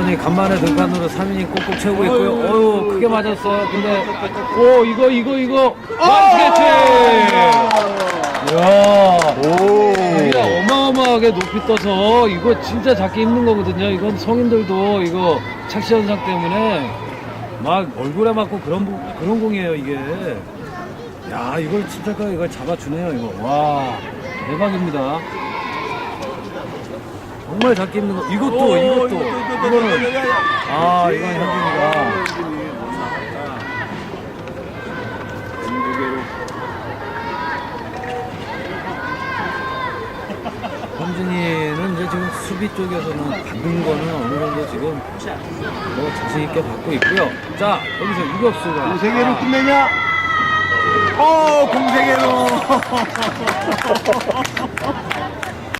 현준이 간만에 등판으로 3인이 꼭꼭 채우고 있고요. 어유 크게 맞았어요. 근데 오 이거 이거 이거 완스케치. 이야. 이게 어마어마하게 높이 떠서 이거 진짜 잡기 힘든 거거든요. 이건 성인들도 이거 착시 현상 때문에 막 얼굴에 맞고 그런 부- 그런 공이에요 이게. 야 이걸 진짜가 이걸 잡아주네요 이거. 와 대박입니다. 정말 잡기 힘든 거. 이것도 이것도 이거는 아 이건 현준이가 현준이는 이제 지금 수비 쪽에서는 받는 거는 어느 정도 지금 뭐 자신 있게 받고 있고요. 자 여기서 유격수가 공세계로 끝내냐? 어, 공세계로.